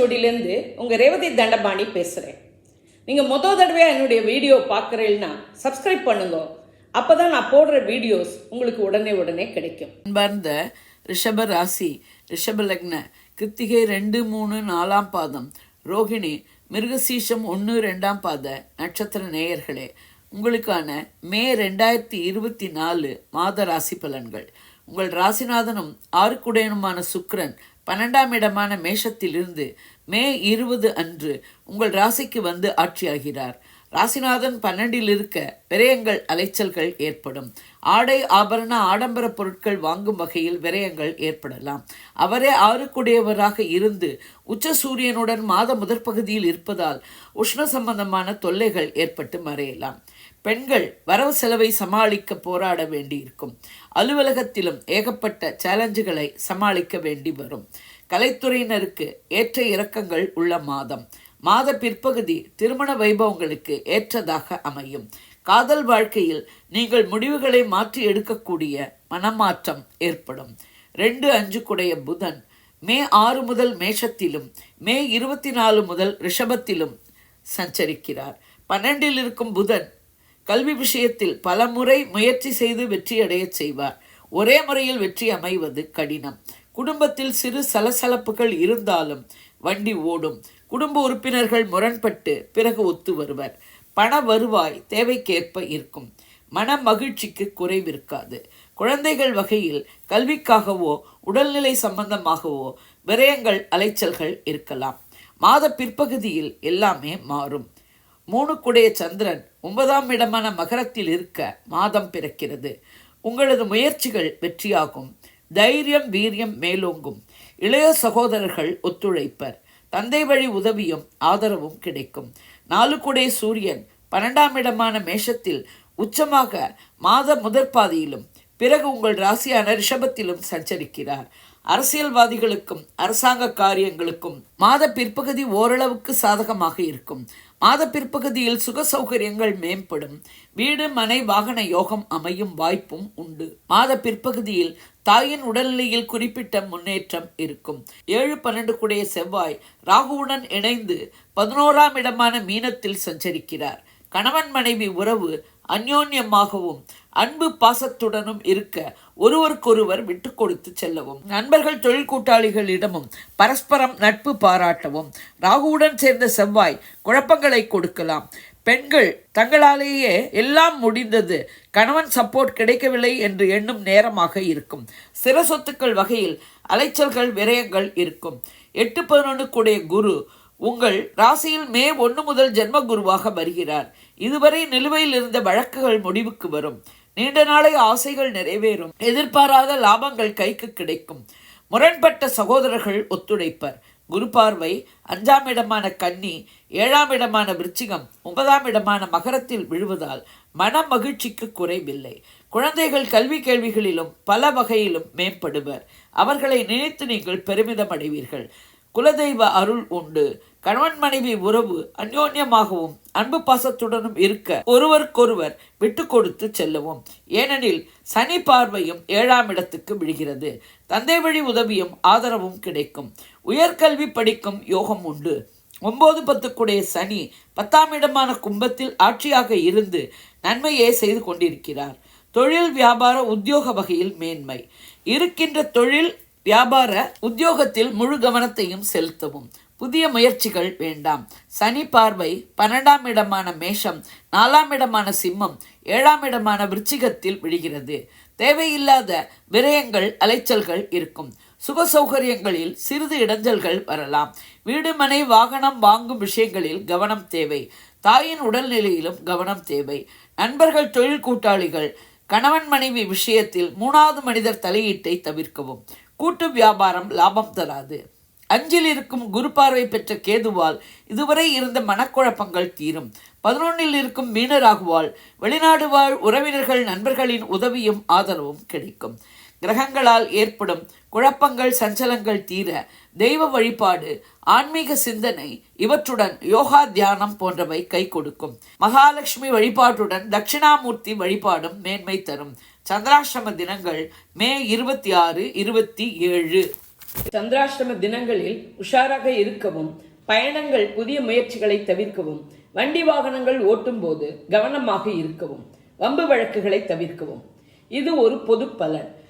ஓலைச்சுவடியிலேருந்து உங்கள் ரேவதி தண்டபாணி பேசுகிறேன் நீங்கள் மொதல் தடவையாக என்னுடைய வீடியோ பார்க்குறீங்கன்னா சப்ஸ்கிரைப் பண்ணுங்க. அப்போ தான் நான் போடுற வீடியோஸ் உங்களுக்கு உடனே உடனே கிடைக்கும். அன்பார்ந்த ரிஷப ராசி ரிஷப லக்ன கிருத்திகை ரெண்டு மூணு நாலாம் பாதம் ரோகிணி மிருகசீஷம் ஒன்று ரெண்டாம் பாத நட்சத்திர நேயர்களே உங்களுக்கான மே ரெண்டாயிரத்தி இருபத்தி நாலு மாத ராசி பலன்கள். உங்கள் ராசிநாதனும் ஆறுக்குடையனுமான சுக்ரன் பன்னெண்டாம் இடமான மேஷத்திலிருந்து மே இருபது அன்று உங்கள் ராசிக்கு வந்து ஆட்சியாகிறார். ராசிநாதன் பன்னெண்டில் இருக்க விரயங்கள் அலைச்சல்கள் ஏற்படும். ஆடை ஆபரண ஆடம்பர பொருட்கள் வாங்கும் வகையில் விரயங்கள் ஏற்படலாம். அவரே ஆறுக்குடையவராக இருந்து உச்ச சூரியனுடன் மாத முதற்பகுதியில் இருப்பதால் உஷ்ண சம்பந்தமான தொல்லைகள் ஏற்பட்டு மறையலாம். பெண்கள் வரவு செலவை சமாளிக்க போராட வேண்டியிருக்கும். அலுவலகத்திலும் ஏகப்பட்ட சேலஞ்சுகளை சமாளிக்க வேண்டி வரும். கலைத்துறையினருக்கு ஏற்ற இறக்கங்கள் உள்ள மாதம். மாத பிற்பகுதி திருமண வைபவங்களுக்கு ஏற்றதாக அமையும். காதல் வாழ்க்கையில் நீங்கள் முடிவுகளை மாற்றி எடுக்கக்கூடிய மனமாற்றம் ஏற்படும். ரெண்டு அஞ்சு குடைய புதன் மே ஆறு முதல் மேஷத்திலும் மே இருபத்தி நாலு முதல் ரிஷபத்திலும் சஞ்சரிக்கிறார். பன்னெண்டில் இருக்கும் புதன் கல்வி விஷயத்தில் பல முறை முயற்சி செய்து வெற்றியடையச் செய்வார். ஒரே முறையில் வெற்றி அமைவது கடினம். குடும்பத்தில் சிறு சலசலப்புகள் இருந்தாலும் வண்டி ஓடும். குடும்ப உறுப்பினர்கள் முரண்பட்டு பிறகு ஒத்து வருவர். பண வருவாய் தேவைக்கேற்ப இருக்கும். மன மகிழ்ச்சிக்கு குறைவிருக்காது. குழந்தைகள் வகையில் கல்விக்காகவோ உடல்நிலை சம்பந்தமாகவோ விரயங்கள் அலைச்சல்கள் இருக்கலாம். மாத பிற்பகுதியில் எல்லாமே மாறும். மூணு குடைய சந்திரன் ஒன்பதாம் இடமான மகரத்தில் இருக்க மாதம் பிறக்கிறது. உங்களது முயற்சிகள் வெற்றியாகும். தைரியம் வீரியம் மேலோங்கும். இளைய சகோதரர்கள் ஒத்துழைப்பர். தந்தை வழி உதவியும் ஆதரவும் கிடைக்கும். நாலு குடை சூரியன் பன்னெண்டாம் இடமான மேஷத்தில் உச்சமாக மாத முதற் பாதியிலும் பிறகு உங்கள் ராசியான ரிஷபத்திலும் சஞ்சரிக்கிறார். அரசியல்வாதிகளுக்கும் அரசாங்க காரியங்களுக்கும் மாத பிற்பகுதி ஓரளவுக்கு சாதகமாக இருக்கும். மாத பிற்பகுதியில் சுக சௌகரியங்கள் மேம்படும். வீடு மனை வாகன யோகம் அமையும் வாய்ப்பும் உண்டு. மாத பிற்பகுதியில் தாயின் உடல்நிலையில் குறிப்பிட்ட முன்னேற்றம் இருக்கும். ஏழு பன்னெண்டு குடைய செவ்வாய் ராகுவுடன் இணைந்து பதினோராம் இடமான மீனத்தில் சஞ்சரிக்கிறார். கணவன் மனைவி உறவு அந்யோன்யமாகவும் அன்பு பாசத்துடனும் இருக்க ஒருவருக்கொருவர் விட்டு கொடுத்து செல்லவும். நண்பர்கள் தொழில் கூட்டாளிகளிடமும் பரஸ்பரம் நட்பு பாராட்டவும். ராகுவுடன் சேர்ந்த செவ்வாய் குழப்பங்களை கொடுக்கலாம். பெண்கள் தங்களாலேயே எல்லாம் முடிந்தது. கணவன் சப்போர்ட் கிடைக்கவில்லை என்று எண்ணும் நேரமாக இருக்கும். சிற சொத்துக்கள் வகையில் அலைச்சல்கள் விரயங்கள் இருக்கும். எட்டு பதினொன்றுக்குடைய குரு உங்கள் ராசியில் மே ஒன்று முதல் ஜென்ம குருவாக வருகிறார். இதுவரை நிலுவையில் இருந்த வழக்குகள் முடிவுக்கு வரும். நீண்ட நாளை ஆசைகள் நிறைவேறும். எதிர்பாராத லாபங்கள் கைக்கு கிடைக்கும். முரண்பட்ட சகோதரர்கள் ஒத்துழைப்பர். குரு பார்வை அஞ்சாம் இடமான கன்னி ஏழாம் இடமான விருச்சிகம் ஒன்பதாம் இடமான மகரத்தில் விழுவதால் மன மகிழ்ச்சிக்கு குறைவில்லை. குழந்தைகள் கல்வி கேள்விகளிலும் பல வகையிலும் மேம்படுவர். அவர்களை நினைத்து நீங்கள் பெருமிதம் அடைவீர்கள். குலதெய்வ அருள் உண்டு. கணவன் மனைவி உறவு அந்யோன்யமாகவும் அன்பு பாசத்துடனும் இருக்க ஒருவருக்கொருவர் விட்டு கொடுத்து செல்லவும். ஏனெனில் சனி பார்வையும் ஏழாம் இடத்துக்கு விழுகிறது. தந்தை வழி உதவியும் ஆதரவும் கிடைக்கும். உயர்கல்வி படிக்கும் யோகம் உண்டு. ஒன்பது பத்துக்குடைய சனி பத்தாம் இடமான கும்பத்தில் ஆட்சியாக இருந்து நன்மையே செய்து கொண்டிருக்கிறார். தொழில் வியாபார உத்தியோக வகையில் மேன்மை. இருக்கின்ற தொழில் வியாபார உத்தியோகத்தில் முழு கவனத்தையும் செலுத்தவும். புதிய முயற்சிகள் வேண்டாம். சனி பார்வை பன்னெண்டாம் இடமான மேஷம் நாலாம் இடமான சிம்மம் ஏழாம் இடமான விருச்சிகத்தில் விழுகிறது. தேவையில்லாத விரயங்கள் அலைச்சல்கள் இருக்கும். சுக சௌகரியங்களில் சிறிது இடைஞ்சல்கள் வரலாம். வீடு மனை வாகனம் வாங்கும் விஷயங்களில் கவனம் தேவை. தாயின் உடல்நிலையிலும் கவனம் தேவை. நண்பர்கள் தொழில் கூட்டாளிகள் கணவன் மனைவி விஷயத்தில் மூணாவது மனிதர் தலையீட்டை தவிர்க்கவும். கூட்டு வியாபாரம் லாபம் தராது. அஞ்சில் இருக்கும் குரு பார்வை பெற்ற கேதுவால் இதுவரை இருந்த மனக்குழப்பங்கள் தீரும். பதினொன்னில் இருக்கும் மீனராகுவால் வெளிநாடு வாழ் உறவினர்கள் நண்பர்களின் உதவியும் ஆதரவும் கிடைக்கும். கிரகங்களால் ஏற்படும் குழப்பங்கள் சஞ்சலங்கள் தீர தெய்வ வழிபாடு ஆன்மீக சிந்தனை இவற்றுடன் யோகா தியானம் போன்றவை கை கொடுக்கும். மகாலட்சுமி வழிபாட்டுடன் தட்சிணாமூர்த்தி வழிபாடும் மேன்மை தரும். சந்திராஷ்டம தினங்கள் மே இருபத்தி ஆறு இருபத்தி ஏழு. சந்திராஷ்டம தினங்களில் உஷாராக இருக்கவும் பயணங்கள் புதிய முயற்சிகளை தவிர்க்கவும் வண்டி வாகனங்கள் ஓட்டும் போது கவனமாக இருக்கவும் வம்பு வழக்குகளை தவிர்க்கவும். இது ஒரு பொது பலன்